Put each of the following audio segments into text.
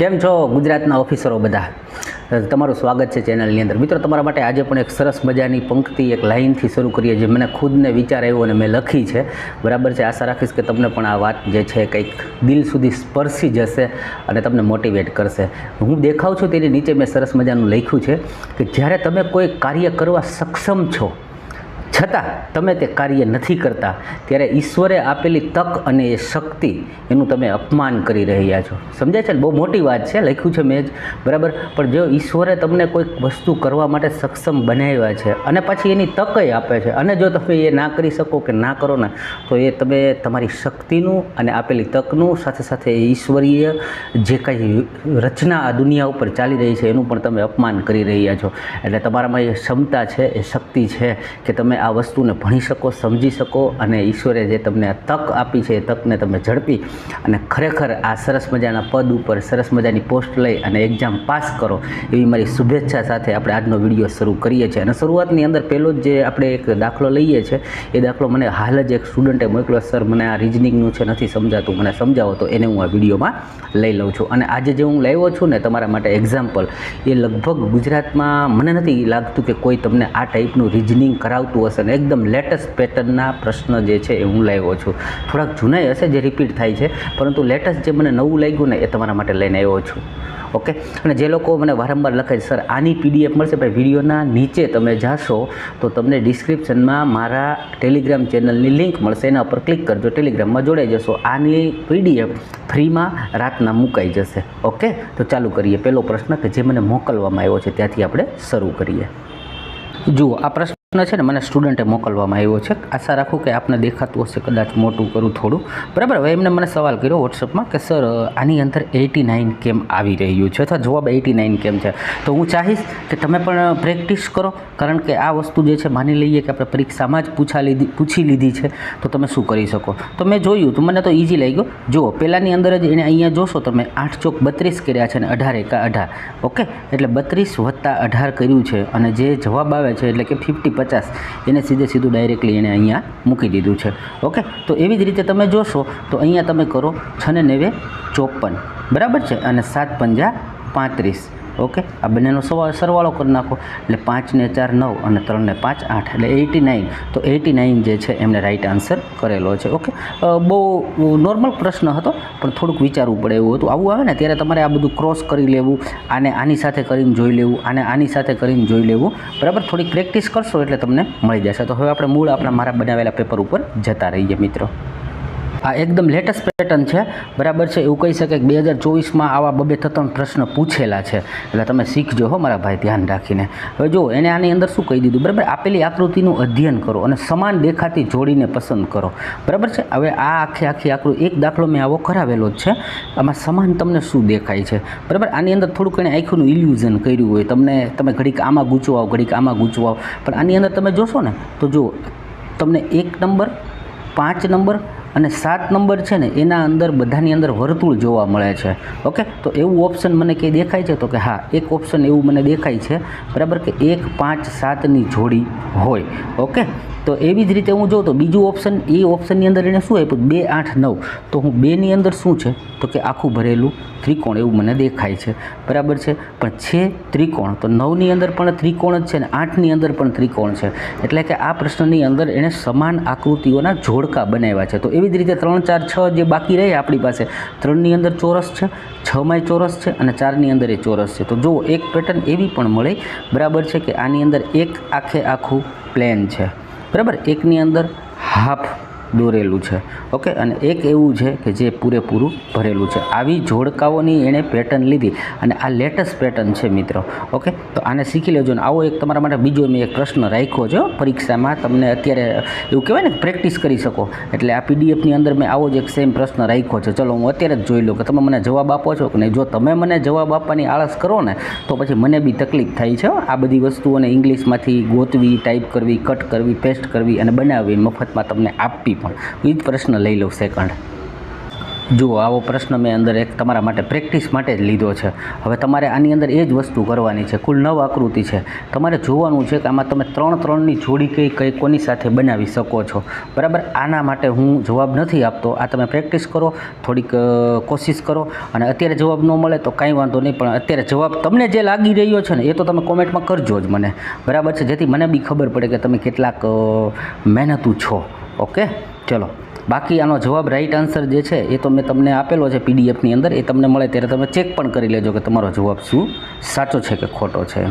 કેમ છો ગુજરાતના ઓફિસરો બધા? તમારું સ્વાગત છે ચેનલની અંદર. મિત્રો, તમારા માટે આજે પણ એક સરસ મજાની પંક્તિ, એક લાઇનથી શરૂ કરીએ જે મને ખુદને વિચાર આવ્યો અને મેં લખી છે. બરાબર છે? આશા રાખીશ કે તમને પણ આ વાત જે છે કંઈક દિલ સુધી સ્પર્શી જશે અને તમને મોટિવેટ કરશે. હું દેખાવ છું તેની નીચે મેં સરસ મજાનું લખ્યું છે કે જ્યારે તમે કોઈ કાર્ય કરવા સક્ષમ છો છતાં તમે તે કાર્ય નથી કરતા, ત્યારે ઈશ્વરે આપેલી તક અને એ શક્તિ એનું તમે અપમાન કરી રહ્યા છો. સમજાય છે ને? બહુ મોટી વાત છે, લખ્યું છે મેં જ. બરાબર? પણ જો ઈશ્વરે તમને કોઈક વસ્તુ કરવા માટે સક્ષમ બનાવ્યા છે અને પછી એની તકય આપે છે, અને જો તમે એ ના કરી શકો કે ના કરો ને, તો એ તમે તમારી શક્તિનું અને આપેલી તકનું સાથે સાથે ઈશ્વરીય જે કંઈ રચના આ દુનિયા ઉપર ચાલી રહી છે એનું પણ તમે અપમાન કરી રહ્યા છો. એટલે તમારામાં એ ક્ષમતા છે, એ શક્તિ છે કે તમે આ વસ્તુને ભણી શકો, સમજી શકો અને ઈશ્વરે જે તમને તક આપી છે એ તકને તમે ઝડપી અને ખરેખર આ સરસ મજાના પદ ઉપર, સરસ મજાની પોસ્ટ લઈ અને એક્ઝામ પાસ કરો એવી મારી શુભેચ્છા સાથે આપણે આજનો વીડિયો શરૂ કરીએ છીએ. અને શરૂઆતની અંદર પહેલો જ જે આપણે એક દાખલો લઈએ છીએ એ દાખલો મને હાલ જ એક સ્ટુડન્ટે મોકલ્યો સર મને આ રિઝનિંગનું છે, નથી સમજાતું, મને સમજાવો. તો એને હું આ વિડીયોમાં લઈ લઉં છું. અને આજે જે હું લાવ્યો છું ને તમારા માટે એક્ઝામ્પલ એ લગભગ ગુજરાતમાં મને નથી લાગતું કે કોઈ તમને આ ટાઈપનું રિઝનિંગ કરાવતું હશે. ને એકદમ લેટેસ્ટ પેટર્નના પ્રશ્ન જે છે એ હું લાવ્યો છું. થોડાક જૂનાઈ હશે જે રિપીટ થાય છે, પરંતુ લેટેસ્ટ જે મને નવું લાગ્યું ને એ તમારા માટે લઈને આવ્યો છું. ઓકે? અને જે લોકો મને વારંવાર લખે છે, સર, આની પીડીએફ મળશે ભાઈ, વિડીયોના નીચે તમે જાશો તો તમને ડિસ્ક્રિપ્શનમાં મારા ટેલિગ્રામ ચેનલની લિંક મળશે. એના ઉપર ક્લિક કરજો, ટેલિગ્રામમાં જોડાઈ જશો. આની પીડીએફ ફ્રીમાં રાતના મુકાઈ જશે. ઓકે? તો ચાલુ કરીએ. પહેલો પ્રશ્ન કે જે મને મોકલવામાં આવ્યો છે, ત્યાંથી આપણે શરૂ કરીએ. જુઓ, આ પ્રશ્ન છે ને મને સ્ટુડન્ટે મોકલવામાં આવ્યો છે. આશા રાખું કે આપને દેખાતું હશે કદાચ મોટું કરું થોડું. બરાબર, હવે એમને મને સવાલ કર્યો વોટ્સઅપમાં કે, સર, આની અંદર એટી નાઇન કેમ આવી રહ્યું છે? અથવા જવાબ એટી નાઇન કેમ છે? તો હું ચાહીશ કે તમે પણ પ્રેક્ટિસ કરો, કારણ કે આ વસ્તુ જે છે માની લઈએ કે આપણે પરીક્ષામાં જ પૂછા લીધી, પૂછી લીધી છે, તો તમે શું કરી શકો? તો મેં જોયું તો મને તો ઇઝી લાગ્યો. જુઓ પહેલાંની અંદર જ એને અહીંયા જોશો તમે આઠ ચોક બત્રીસ કર્યા છે અને અઢાર એકા અઢાર. ઓકે? એટલે બત્રીસ વત્તા અઢાર કર્યું છે અને જે જવાબ આવે છે એટલે કે ફિફ્ટી પચાસ એને સીધે સીધું ડાયરેક્ટલી એણે અહીંયા મૂકી દીધું છે. ઓકે તો એવી જ રીતે તમે જોશો, તો અહીંયા તમે કરો છ ને નેવે ચોપન. બરાબર છે? અને સાત પંજા પાંત્રીસ. ઓકે? આ બંનેનો સવા સરવાળો કરી નાખો. એટલે પાંચને ચાર નવ અને ત્રણને પાંચ આઠ. એટલે એટી નાઇન. તો એટી નાઇન જે છે એમને રાઈટ આન્સર કરેલો છે. ઓકે? બહુ નોર્મલ પ્રશ્ન હતો, પણ થોડુંક વિચારવું પડે એવું હતું. આવું આવે ને, ત્યારે તમારે આ બધું ક્રોસ કરી લેવું, આને આની સાથે કરીને જોઈ લેવું, આને આની સાથે કરીને જોઈ લેવું. બરાબર? થોડીક પ્રેક્ટિસ કરશો એટલે તમને મળી જશે. તો હવે આપણે મૂળ આપણા મારા બનાવેલા પેપર ઉપર જતા રહીએ મિત્રો. આ એકદમ લેટેસ્ટ પેટર્ન છે. બરાબર છે, એવું કહી શકે કે બે હજાર ચોવીસમાં આવા બબે ત્રણ પ્રશ્ન પૂછેલા છે. એટલે તમે શીખજો હો મારા ભાઈ, ધ્યાન રાખીને. હવે જો એને આની અંદર શું કહી દીધું? બરાબર, આપેલી આકૃતિનું અધ્યયન કરો અને સમાન દેખાતી જોડીને પસંદ કરો. બરાબર છે? હવે આ આખી આખી આકૃતિ એક દાખલો મેં આવો કરાવેલો જ છે. આમાં સમાન તમને શું દેખાય છે? બરાબર, આની અંદર થોડુંક એને આંખનું ઇલ્યુઝન કર્યું હોય. તમને, તમે ઘડીક આમાં ગૂંચવાઓ ઘડીક આમાં ગૂંચવાઓ પણ આની અંદર તમે જોશો ને, તો જો તમને એક નંબર, પાંચ નંબર અને સાત નંબર છે ને, એના અંદર બધાની અંદર વર્તુળ જોવા મળે છે. ઓકે? તો એવું ઓપ્શન મને કંઈ દેખાય છે? તો કે હા, એક ઓપ્શન એવું મને દેખાય છે. બરાબર કે એક, પાંચ, સાતની જોડી હોય. ઓકે? તો એવી જ રીતે હું જોઉં તો બીજું ઓપ્શન એ ઓપ્શનની અંદર એને શું આપ્યું? બે, આઠ, નવ. તો હું બેની અંદર શું છે? તો કે આખું ભરેલું ત્રિકોણ એવું મને દેખાય છે. બરાબર છે? પણ છે ત્રિકોણ. તો નવની અંદર પણ ત્રિકોણ જ છે ને આઠની અંદર પણ ત્રિકોણ છે. એટલે કે આ પ્રશ્નની અંદર એણે સમાન આકૃતિઓના જોડકા બનાવ્યા છે. તો એવી જ રીતે ત્રણ, ચાર, છ જે બાકી રહે આપણી પાસે, ત્રણની અંદર ચોરસ છે, છમાંય ચોરસ છે અને ચારની અંદર એ ચોરસ છે. તો જો એક પેટર્ન એવી પણ મળે, બરાબર છે કે આની અંદર એક આખે આખું પ્લેન છે. બરાબર? એકની અંદર હાફ દોરેલું છે. ઓકે, અને એક એવું છે કે જે પૂરેપૂરું ભરેલું છે. આવી જોડકાઓની એણે પેટર્ન લીધી અને આ લેટેસ્ટ પેટર્ન છે મિત્રો. ઓકે, તો આને શીખી લેજો ને આવો એક તમારા માટે બીજો મેં એક પ્રશ્ન રાખ્યો છે પરીક્ષામાં તમને અત્યારે એવું કહેવાય ને પ્રેક્ટિસ કરી શકો. એટલે આ પીડીએફની અંદર મેં આવો જ એક સેમ પ્રશ્ન રાખ્યો છે. ચલો, હું અત્યારે જ જોઈ લઉં કે તમે મને જવાબ આપો છો કે નહીં? જો તમે મને જવાબ આપવાની આળસ કરો ને, તો પછી મને બી તકલીફ થાય છે આ બધી વસ્તુઓને ઇંગ્લિશમાંથી ગોતવી ટાઈપ કરવી કટ કરવી પેસ્ટ કરવી અને બનાવવી મફતમાં તમને આપવી પણ. એ જ પ્રશ્ન લઈ લઉં સેકન્ડ જુઓ, આવો પ્રશ્ન મેં અંદર એક તમારા માટે પ્રેક્ટિસ માટે જ લીધો છે. હવે તમારે આની અંદર એ જ વસ્તુ કરવાની છે. કુલ નવ આકૃતિ છે. તમારે જોવાનું છે કે આમાં તમે ત્રણ ત્રણની જોડી કઈ કઈ કોની સાથે બનાવી શકો છો. બરાબર? આના માટે હું જવાબ નથી આપતો. આ તમે પ્રેક્ટિસ કરો, થોડીક કોશિશ કરો. અને અત્યારે જવાબ ન મળે તો કાંઈ વાંધો નહીં, પણ અત્યારે જવાબ તમને જે લાગી રહ્યો છે ને, એ તો તમે કોમેન્ટમાં કરજો જ મને. બરાબર છે? જેથી મને બી ખબર પડે કે તમે કેટલાક મહેનતું છો. ઓકે? ચલો. બાકી આનો જવાબ રાઈટ આન્સર જે છે, એ તો મેં તમને આપેલો છે પીડીએફની અંદર. એ તમને મળે ત્યારે તમે ચેક પણ કરી લેજો કે તમારો જવાબ શું સાચો છે કે ખોટો છે.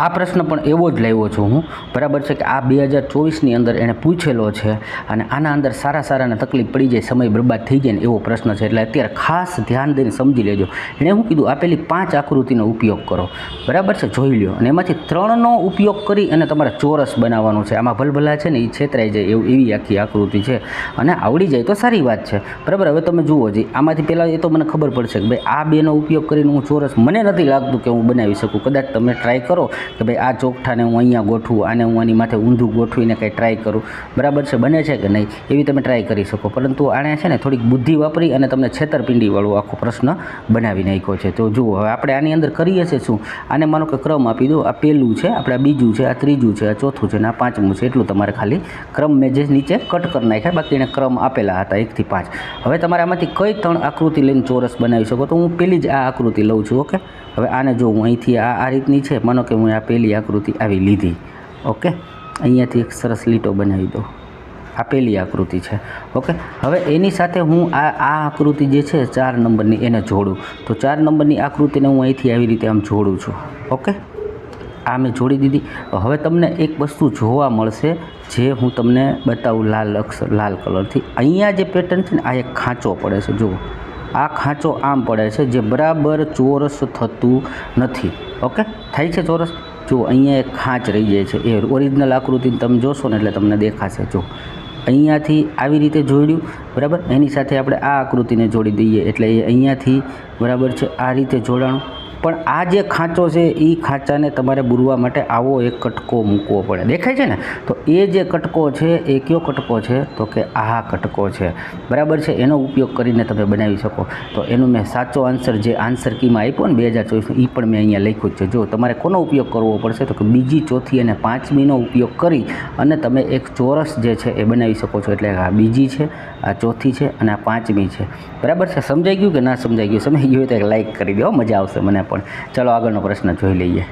આ પ્રશ્ન પણ એવો જ લાવ્યો છું હું. બરાબર છે કે આ બે હજાર ચોવીસની અંદર એણે પૂછેલો છે અને આના અંદર સારા સારાને તકલીફ પડી જાય, સમય બરબાદ થઈ જાય ને એવો પ્રશ્ન છે. એટલે અત્યારે ખાસ ધ્યાન દઈને સમજી લેજો. એણે હું કીધું? આપેલી પાંચ આકૃતિનો ઉપયોગ કરો. બરાબર છે? જોઈ લ્યો. અને એમાંથી ત્રણનો ઉપયોગ કરી અને તમારે ચોરસ બનાવવાનું છે. આમાં ભલભલા છે ને એ છેતરાઈ જાય એવું, એવી આખી આકૃતિ છે. અને આવડી જાય તો સારી વાત છે. બરાબર? હવે તમે જુઓ જે આમાંથી પહેલાં એ તો મને ખબર પડશે કે ભાઈ આ બેનો ઉપયોગ કરીને હું ચોરસ મને નથી લાગતું કે હું બનાવી શકું. કદાચ તમે ટ્રાય કરો. કે ભાઈ આ ચોકઠાને હું અહીંયા ગોઠવું, આને હું આની માથે ઊંધું ગોઠવીને કંઈ ટ્રાય કરું. બરાબર છે? બને છે કે નહીં? એવી તમે ટ્રાય કરી શકો. પરંતુ આણે છે ને થોડીક બુદ્ધિ વાપરી અને તમને છેતરપિંડીવાળો આખો પ્રશ્ન બનાવી નાખ્યો છે. તો જુઓ, હવે આપણે આની અંદર કરીએ છીએ શું? આને માનો કે ક્રમ આપી દો. આ પહેલું છે, આપણે આ બીજું છે, આ ત્રીજું છે, આ ચોથું છે અને આ પાંચમું છે. એટલું તમારે ખાલી ક્રમ મેં જે નીચે કટ કરી નાખ્યા, બાકી એને ક્રમ આપેલા હતા એકથી પાંચ. હવે તમારે આમાંથી કઈ ત્રણ આકૃતિ લઈને ચોરસ બનાવી શકો. તો હું પેલી જ આ આકૃતિ લઉં છું, ઓકે? હવે આને જો હું અહીંથી આ આ રીતની છે, માનો કે હું આ પહેલી આકૃતિ આવી લીધી. ઓકે? અહીંયાથી એક સરસ લીટો બનાવી દો આ પહેલી આકૃતિ છે. ઓકે? હવે એની સાથે હું આ આ આકૃતિ જે છે, ચાર નંબરની એને જોડું. તો ચાર નંબરની આકૃતિને હું અહીંથી આવી રીતે આમ જોડું છું. ઓકે? આ મેં જોડી દીધી. હવે તમને એક વસ્તુ જોવા મળશે, જે હું તમને બતાવું લાલ અક્ષર લાલ કલરથી. અહીંયા જે પેટર્ન છે ને, આ એક ખાંચો પડે છે. જુઓ. આ ખાંચો આમ પડે છે જે બરાબર ચોરસ થતું નથી. ઓકે? થાય છે ચોરસ? જો, અહીંયા એક ખાંચ રહી જાય છે. એ ઓરિજિનલ આકૃતિને તમે જોશો ને એટલે તમને દેખાશે. જો, અહીંયાથી આવી રીતે જોડ્યું, બરાબર? એની સાથે આપણે આ આકૃતિને જોડી દઈએ એટલે એ અહીંયાથી બરાબર છે આ રીતે જોડાણું. પણ આ જે ખાંચો છે એ ખાંચાને તમારે બુરવા માટે આવો એક કટકો મૂકવો પડે. દેખાય છે ને? તો એ જે કટકો છે, એ કયો કટકો છે? તો કે આ કટકો છે. બરાબર છે? એનો ઉપયોગ કરીને તમે બનાવી શકો. તો એનું મેં સાચો આન્સર જે આન્સર કીમાં આપ્યો ને બે હજાર ચોવીસનો એ પણ મેં અહીંયા લખ્યું છે. જો, તમારે કોનો ઉપયોગ કરવો પડશે? તો કે બીજી, ચોથી અને પાંચમીનો ઉપયોગ કરી અને તમે એક ચોરસ જે છે, એ બનાવી શકો છો. એટલે આ બીજી છે, આ ચોથી છે અને આ પાંચમી છે. બરાબર છે? સમજાઈ ગયું કે ના સમજાઈ ગયું? સમજાઈ ગયું તો એક લાઇક કરી દો. મજા આવશે મને પણ. ચાલો આગળનો પ્રશ્ન જોઈ લઈએ.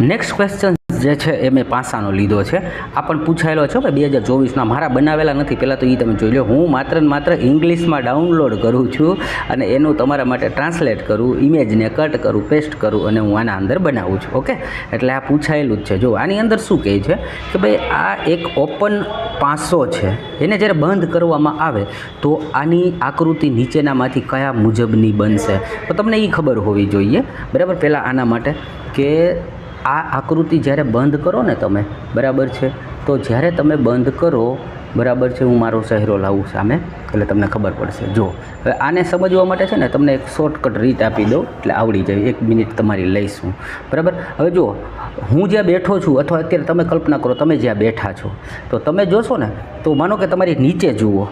નેક્સ્ટ ક્વેશ્ચન જે છે એ મેં પાસાનો લીધો છે. આ પણ પૂછાયેલો છે કે બે હજાર ચોવીસના મારા બનાવેલા નથી પહેલાં તો એ તમે જોઈ લો હું માત્ર ને માત્ર ઇંગ્લિશમાં ડાઉનલોડ કરું છું અને એનું તમારા માટે ટ્રાન્સલેટ કરું ઇમેજને કટ કરું, પેસ્ટ કરું અને હું આના અંદર બનાવું છું, ઓકે? એટલે આ પૂછાયેલું જ છે. જો, આની અંદર શું કહે છે કે ભાઈ, આ એક ઓપન પાસો છે, એને જ્યારે બંધ કરવામાં આવે, તો આની આકૃતિ નીચેનામાંથી કયા મુજબની બનશે? તો તમને એ ખબર હોવી જોઈએ, બરાબર? પહેલાં આના માટે કે આ આકૃતિ જ્યારે બંધ કરો ને તમે, બરાબર છે? તો જ્યારે તમે બંધ કરો, બરાબર છે, હું મારો ચહેરો લાવું સામે, એટલે તમને ખબર પડશે. જો હવે આને સમજવા માટે છે ને, તમને એક શોર્ટકટ રીત આપી દઉં, એટલે આવડી જાય. એક મિનિટ તમારી લઈશું બરાબર? હવે જુઓ, હું જ્યાં બેઠો છું, અથવા અત્યારે તમે કલ્પના કરો, તમે જ્યાં બેઠા છો, તો તમે જોશો ને, તો માનો કે તમારી નીચે જુઓ.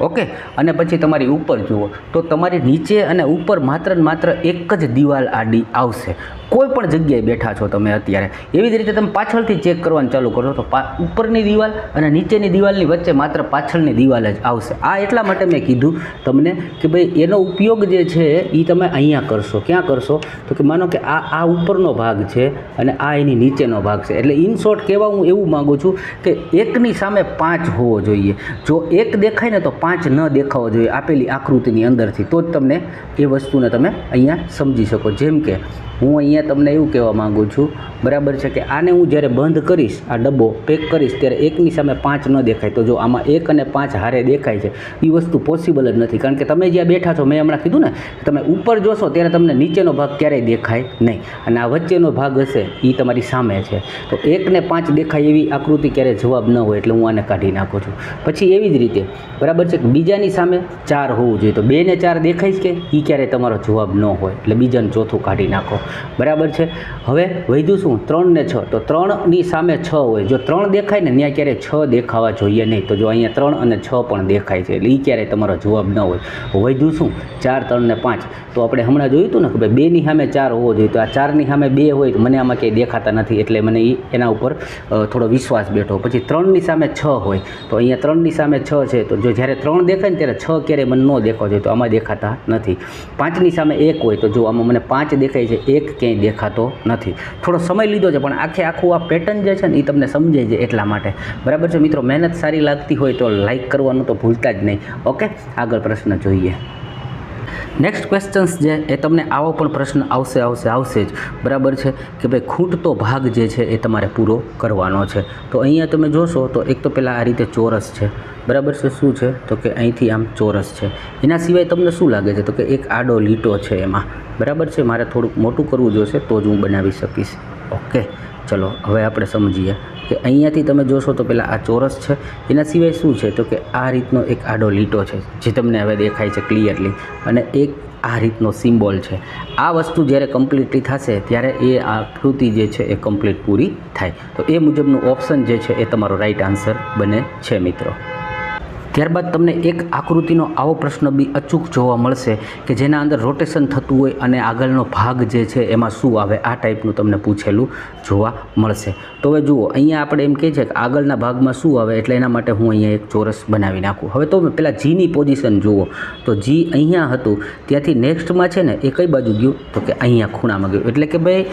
ઓકે? અને પછી તમારી ઉપર જુઓ, તો તમારી નીચે અને ઉપર માત્ર ને માત્ર એક જ દિવાલ આડી આવશે. કોઈ પણ જગ્યાએ બેઠા છો તમે અત્યારે. એવી જ રીતે તમે પાછળથી ચેક કરવાનું ચાલુ કરો તો ઉપરની દિવાલ અને નીચેની દિવાલની વચ્ચે માત્ર પાછળની દિવાલ જ આવશે. આ એટલા માટે મેં કીધું તમને કે ભાઈ એનો ઉપયોગ જે છે એ તમે અહીંયા કરશો. ક્યાં કરશો? તો કે માનો કે આ આ ઉપરનો ભાગ છે અને આ એની નીચેનો ભાગ છે. એટલે ઇન શોર્ટ કહેવા હું એવું માગું છું કે એકની સામે પાંચ હોવો જોઈએ. જો એક દેખાય ને તો પાંચ ન દેખાવો જોઈએ આપેલી આકૃતિની અંદરથી, તો જ તમને એ વસ્તુને તમે અહીંયા સમજી શકો. જેમ કે, હું અહીંયા તમને એવું કહેવા માગું છું, બરાબર છે કે આને હું જ્યારે બંધ કરીશ, આ ડબ્બો પેક કરીશ, ત્યારે એકની સામે પાંચ ન દેખાય. તો જો આમાં એક અને પાંચ હારે દેખાય છે એ વસ્તુ પોસિબલ જ નથી. કારણ કે તમે જ્યાં બેઠા છો, મેં હમણાં કીધું ને તમે ઉપર જોશો, ત્યારે તમને નીચેનો ભાગ ક્યારેય દેખાય નહીં. અને આ વચ્ચેનો ભાગ હશે એ તમારી સામે છે. તો એક ને પાંચ દેખાય એવી આકૃતિ ક્યારેય જવાબ ન હોય, એટલે હું આને કાઢી નાખું છું. પછી એવી જ રીતે, બરાબર છે છે બીજાની સામે ચાર હોવું જોઈએ. તો બે ને ચાર દેખાય છે કે એ ક્યારેય તમારો જવાબ ન હોય. એટલે બીજાને ચોથું કાઢી નાખો. બરાબર છે? હવે વધ્યું શું? ત્રણ ને છ. તો ત્રણની સામે છ હોય. જો ત્રણ દેખાય ને ત્યાં ક્યારેય છ દેખાવા જોઈએ નહીં. તો જો અહીંયા ત્રણ અને છ પણ દેખાય છે. એટલે એ ક્યારેય તમારો જવાબ ન હોય. વધ્યું શું? ચાર, ત્રણ ને પાંચ. તો આપણે હમણાં જોયું હતું ને કે ભાઈ બેની સામે ચાર હોવો જોઈએ. તો આ ચારની સામે બે હોય તો મને આમાં ક્યાંય દેખાતા નથી. એટલે મને એના ઉપર થોડો વિશ્વાસ બેઠો. પછી ત્રણની સામે છ હોય. તો અહીંયા ત્રણની સામે છ છે. તો જો જ્યારે દેખાય ને ત્યારે છ ક્યારેય મને ન દેખાવા જોઈએ તો આમાં દેખાતા નથી. પાંચની સામે એક હોય તો જો આમાં મને પાંચ દેખાય છે, એક ક્યાંય દેખાતો નથી. થોડો સમય લીધો છે, પણ આખે આખું આ પેટર્ન જે છે ને એ તમને સમજાય છે એટલા માટે. બરાબર છે મિત્રો? મહેનત સારી લાગતી હોય તો લાઈક કરવાનું તો ભૂલતા જ નહીં. ઓકે આગળ પ્રશ્ન જોઈએ. નેક્સ્ટ ક્વેશ્ચન્સ જે, એ તમને આવો પણ પ્રશ્ન આવશે આવશે આવશે જ. બરાબર છે? કે ભાઈ, ખૂટતો ભાગ જે છે, એ તમારે પૂરો કરવાનો છે. તો અહીંયા તમે જોશો, તો એક તો પહેલાં આ રીતે ચોરસ છે. બરાબર છે? શું છે? તો કે અહીંથી આમ ચોરસ છે. એના સિવાય તમને શું લાગે છે? તો કે એક આડો લીટો છે એમાં. બરાબર છે? મારે થોડુંક મોટું કરવું જોશે, તો જ હું બનાવી શકીશ. ઓકે. ચલો, હવે આપણે સમજીએ. કે અહીંયાથી તમે જોશો તો પહેલાં આ ચોરસ છે. એના સિવાય શું છે? તો કે આ રીતનો એક આડો લીટો છે, જે તમને હવે દેખાય છે ક્લિયરલી અને એક આ રીતનો સિમ્બોલ છે. આ વસ્તુ જ્યારે કમ્પ્લીટલી થશે, ત્યારે એ આકૃતિ જે છે એ કમ્પ્લીટ પૂરી થાય. તો એ મુજબનું ઓપ્શન જે છે એ તમારો રાઈટ આન્સર બને છે, મિત્રો. ત્યારબાદ તમને એક આકૃતિનો આવો પ્રશ્ન બી અચૂક જોવા મળશે કે જેના અંદર રોટેશન થતું હોય અને આગળનો ભાગ જે છે એમાં શું આવે, આ ટાઈપનું તમને પૂછેલું જોવા મળશે. તો હવે જુઓ, અહીંયા આપણે એમ કહે છે કે આગળના ભાગમાં શું આવે એટલે એના માટે હું અહીંયા એક ચોરસ બનાવી નાખું. હવે તો પહેલાં જીની પોઝિશન જુઓ. તો જી અહીંયા હતું, ત્યાંથી નેક્સ્ટમાં છે ને એ કઈ બાજુ ગયું? તો કે અહીંયા ખૂણામાં ગયું. એટલે કે ભાઈ,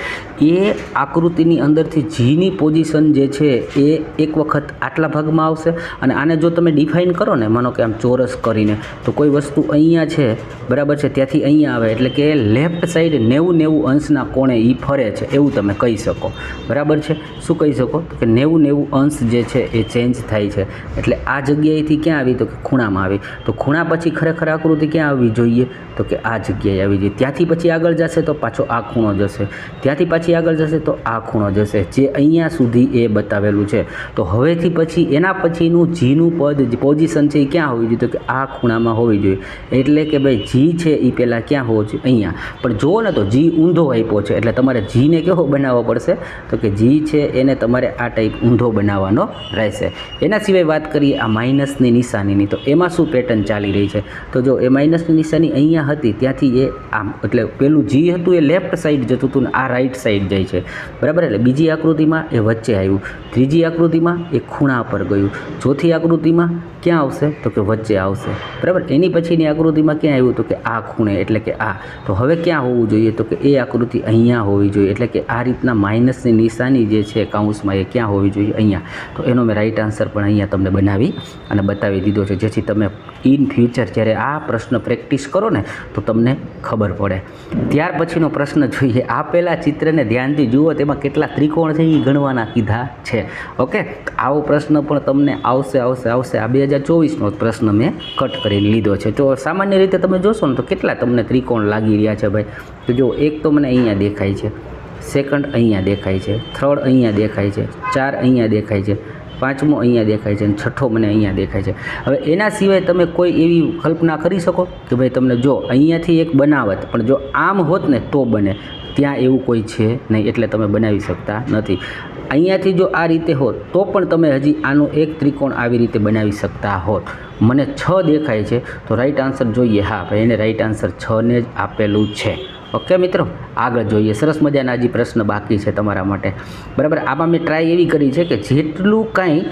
એ આકૃતિની અંદરથી જીની પોઝિશન જે છે એ એક વખત આટલા ભાગમાં આવશે અને આને જો તમે ડિફાઇન કરો ને માનો કે આમ ચોરસ કરીને, તો કોઈ વસ્તુ અહીંયા છે, બરાબર છે, ત્યાંથી અહીંયા આવે, એટલે કે લેફ્ટ સાઈડ નેવું નેવું અંશના કોણે એ ફરે છે, એવું તમે કહી શકો. બરાબર છે? શું કહી શકો? કે નેવું નેવું અંશ જે છે એ ચેન્જ થાય છે. એટલે આ જગ્યાએથી ક્યાં આવી? તો કે ખૂણામાં આવી. તો ખૂણા પછી ખરેખર આકૃતિ ક્યાં આવવી જોઈએ? તો કે આ જગ્યાએ આવી જોઈએ ત્યાંથી પછી આગળ જશે તો પાછો આ ખૂણો જશે. ત્યાંથી પાછી આગળ જશે તો આ ખૂણો જશે. જે અહીંયા સુધી એ બતાવેલું છે. તો હવેથી પછી એના પછીનું જીનું પદ, પોઝિશન છે એ ક્યાં હોવી જોઈએ? તો કે આ ખૂણામાં હોવી જોઈએ. એટલે કે ભાઈ, જી છે એ પહેલાં ક્યાં હોવો જોઈએ? અહીંયા. પણ જુઓ ને તો જી ઊંધો આપ્યો છે. એટલે તમારે જીને કેવો બનાવવો પડશે? તો કે જી છે એને તમારે આ ટાઈપ ઊંધો બનાવવાનો રહેશે. એના સિવાય વાત કરીએ આ માઇનસની નિશાનીની. તો એમાં શું પેટર્ન ચાલી રહી છે? તો જો એ માઇનસની નિશાની અહીંયા હતી, ત્યાંથી એ આમ, એટલે પેલું જી હતું એ લેફ્ટ સાઈડ જતું હતું ને આ રાઈટ સાઈડ જાય છે. બરાબર? એટલે બીજી આકૃતિમાં એ વચ્ચે આવ્યું. ત્રીજી આકૃતિમાં એ ખૂણા પર ગયું. ચોથી આકૃતિમાં ક્યાં આવશે તો કે વચ્ચે આવશે. બરાબર? એની પછીની આકૃતિમાં ક્યાં આવ્યું તો કે આ ખૂણે એટલે કે આ? તો હવે ક્યાં હોવું જોઈએ તો કે એ આકૃતિ અહીંયા હોવી જોઈએ. એટલે કે આ રીતના માઇનસની નિશાની જે છે કાઉન્સમાં એ ક્યાં હોવી જોઈએ? અહીંયા. તો એનો મેં રાઈટ આન્સર પણ અહીંયા તમને બનાવી અને બતાવી દીધો છે. જેથી તમે ઇન ફ્યુચર જ્યારે આ પ્રશ્ન પ્રેક્ટિસ કરો ને, તો તમને ખબર પડે. ત્યાર પછીનો પ્રશ્ન જોઈએ. આપેલા ચિત્રને ધ્યાનથી જુઓ, તેમાં કેટલા ત્રિકોણ છે એ ગણવાના કીધા છે. ઓકે? આવો પ્રશ્ન પણ તમને આવશે આવશે આવશે. આ બે હજાર ચોવીસનો પ્રશ્ન મેં કટ કરીને લીધો છે. તો સામાન્ય રીતે તમે જોશો ને તો કેટલા તમને ત્રિકોણ લાગી રહ્યા છે ભાઈ? તો જો એક તો મને અહીંયા દેખાય છે સેકન્ડ અહીંયા દેખાય છે થર્ડ અહીંયા દેખાય છે, ચાર અહીંયા દેખાય છે, પાંચમો અહીંયા દેખાય છે અને છઠ્ઠો મને અહીંયા દેખાય છે. હવે એના સિવાય તમે કોઈ એવી કલ્પના કરી શકો કે ભાઈ તમને જો અહીંયાથી એક બનાવત, પણ જો આમ હોત ને તો બને. ત્યાં એવું કોઈ છે નહીં, એટલે તમે બનાવી શકતા નથી. અહીંયાથી જો આ રીતે હોત, તો પણ તમે હજી આનું એક ત્રિકોણ આવી રીતે બનાવી શકતા હોત. મને છ દેખાય છે, તો રાઈટ આન્સર જોઈએ. હા, ભાઈ, એને રાઈટ આન્સર છને જ આપેલું છે. ઓકે મિત્રો? આગળ જોઈએ. સરસ મજાના હજી પ્રશ્ન બાકી છે તમારા માટે. બરાબર, આમાં મેં ટ્રાય એવી કરી છે કે જેટલું કાંઈ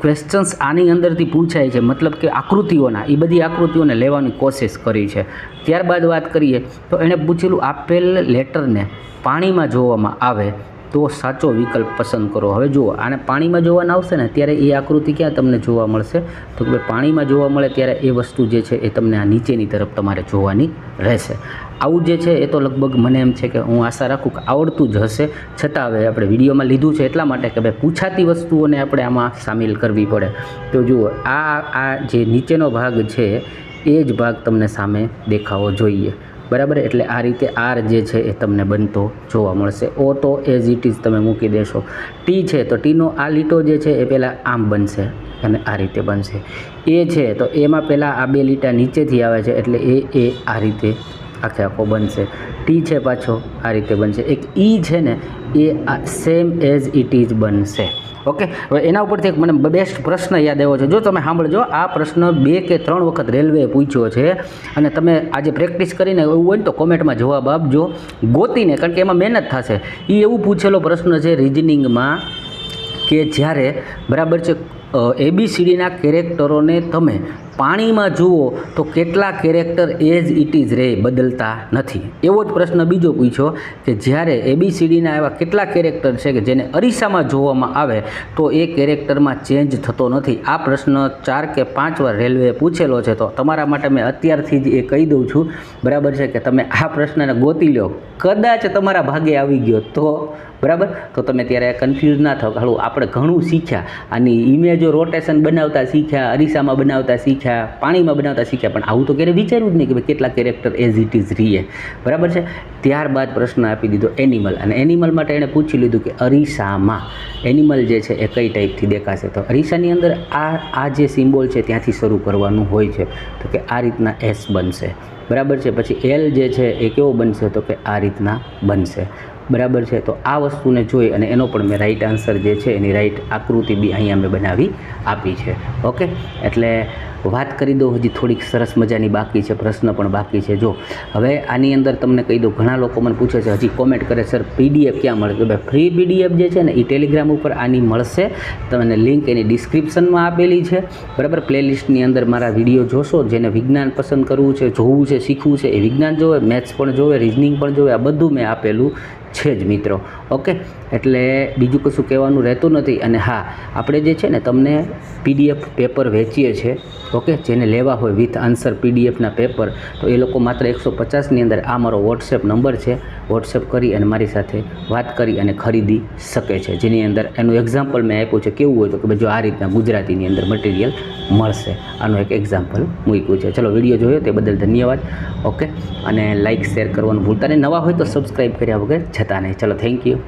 ક્વેશ્ચન્સ આની અંદરથી પૂછાય છે, મતલબ કે આકૃતિઓના એ બધી આકૃતિઓને લેવાની કોશિશ કરી છે. ત્યારબાદ વાત કરીએ, તો એણે પૂછેલું આપેલ લેટરને પાણીમાં જોવામાં આવે. તો સાચો વિકલ્પ પસંદ કરો. હવે જુઓ, આને પાણીમાં જોવાના આવશે ને, ત્યારે એ આકૃતિ ક્યાં તમને જોવા મળશે? તો કે પાણીમાં જોવા મળે ત્યારે એ વસ્તુ જે છે એ તમને આ નીચેની તરફ તમારે જોવાની રહેશે. આવું જે છે એ તો લગભગ મને એમ છે કે હું આશા રાખું કે આવડતું જ હશે. છતાં હવે આપણે વિડીયોમાં લીધું છે એટલા માટે કે ભાઈ પૂછાતી વસ્તુઓને આપણે આમાં સામેલ કરવી પડે. તો જુઓ, આ આ જે નીચેનો ભાગ છે, એ જ ભાગ તમને સામે દેખાવો જોઈએ. બરાબર? એટલે આ રીતે આર જે છે એ તમને બનતો જોવા મળશે. ઓ તો એઝ ઇટ ઇઝ તમે મૂકી દેશો. ટી છે તો ટીનો આ લીટો જે છે એ પહેલાં આમ બનશે અને આ રીતે બનશે. એ છે તો એમાં પહેલાં આ બે લીટા નીચેથી આવે છે એટલે એ એ આ રીતે આખે આખો બનશે. ટી છે પાછો આ રીતે બનશે. એક ઈ છે ને એ સેમ એઝ ઇટ ઇઝ બનશે. ઓકે? હવે એના ઉપરથી એક મને બેસ્ટ પ્રશ્ન યાદ આવ્યો છે. જો તમે સાંભળજો, આ પ્રશ્ન બે કે ત્રણ વખત રેલવેએ પૂછ્યો છે અને તમે આજે પ્રેક્ટિસ કરીને એવું હોય ને તો કોમેન્ટમાં જવાબ આપજો. ગોતીને, કારણ કે એમાં મહેનત થશે. એ એવું પૂછેલો પ્રશ્ન છે રિઝનિંગમાં કે જ્યારે બરાબર છે એબીસીડીના કેરેક્ટરોને તમે પાણીમાં જુઓ તો કેટલા કેરેક્ટર એઝ ઇટ ઇઝ રે બદલતા નથી. એવો જ પ્રશ્ન બીજો પૂછ્યો કે જ્યારે એબીસીડીના એવા કેટલા કેરેક્ટર છે કે જેને અરીસામાં જોવામાં આવે તો એ કેરેક્ટરમાં ચેન્જ થતો નથી? આ પ્રશ્ન ચાર કે પાંચ વાર રેલવેએ પૂછેલો છે તો તમારા માટે મેં અત્યારથી જ એ કહી દઉં છું. બરાબર છે કે તમે આ પ્રશ્નને ગોતી લો. કદાચ તમારા ભાગે આવી ગયો તો બરાબર? તો તમે ત્યારે કન્ફ્યુઝ ના થાવ હાલો, આપણે ઘણું શીખ્યા. આની ઇમેજો રોટેશન બનાવતા શીખ્યા, અરીસામાં બનાવતા શીખ્યા, પાણીમાં બનાવતા શીખ્યા. પણ આવું તો ક્યારે વિચાર્યું જ નહીં કે ભાઈ કેટલા કેરેક્ટર એઝ ઇટ ઇઝ રીએ બરાબર છે? ત્યારબાદ પ્રશ્ન આપી દીધો એનિમલ અને એનિમલ માટે એણે પૂછી લીધું કે અરીસામાં એનિમલ જે છે એ કઈ ટાઈપથી દેખાશે? તો અરીસાની અંદર આ આ જે સિમ્બોલ છે ત્યાંથી શરૂ કરવાનું હોય છે. તો કે આ રીતના એસ બનશે. બરાબર છે? પછી એલ જે છે એ કેવો બનશે? તો કે આ રીતના બનશે. બરાબર છે? તો આ વસ્તુને જોઈ અને એનો પણ મેં રાઈટ આન્સર જે છે એની રાઈટ આકૃતિ બી અહીંયા મેં બનાવી આપી છે. ઓકે એટલે વાત કરી દઉં, હજી થોડીક સરસ મજાની બાકી છે, પ્રશ્ન પણ બાકી છે. જો, હવે આની અંદર તમને કહી દઉં, ઘણા લોકો મને પૂછે છે, હજી કોમેન્ટ કરે સર પીડીએફ ક્યાં મળે ભાઈ ફ્રી પીડીએફ જે છે ને એ ટેલિગ્રામ ઉપર આની મળશે. તમને લિંક એની ડિસ્ક્રિપ્શનમાં આપેલી છે. બરાબર? પ્લેલિસ્ટની અંદર મારા વીડિયો જોશો, જેને વિજ્ઞાન પસંદ કરવું છે, જોવું છે, શીખવું છે, એ વિજ્ઞાન જોવે મેથ્સ પણ જોવે રિઝનિંગ પણ જોવે, આ બધું મેં આપેલું છે જ મિત્રો. ઓકે? એટલે બીજું કશું કહેવાનું રહેતું નથી. અને હા, આપણે જે છે ને તમને પીડીએફ પેપર વેચીએ છીએ ઓકે? જેને લેવા હોય વિથ આન્સર પીડીએફના પેપર, તો એ લોકો માત્ર એકસો પચાસની અંદર આ મારો વોટ્સએપ નંબર છે. વોટ્સએપ કરી અને મારી સાથે વાત કરી અને ખરીદી શકે છે. જેની અંદર એનું એક્ઝામ્પલ મેં આપ્યું છે. કેવું હોય તો કે ભાઈ જો આ રીતના ગુજરાતીની અંદર મટીરિયલ મળશે. આનું એક એક્ઝામ્પલ મૂક્યું છે. ચલો, વીડિયો જોયો તે બદલ ધન્યવાદ. ઓકે અને લાઇક શેર કરવાનું ભૂલતા નહીં. નવા હોય તો સબસ્ક્રાઈબ કર્યા વગર જતા નહીં. ચલો થેન્ક યુ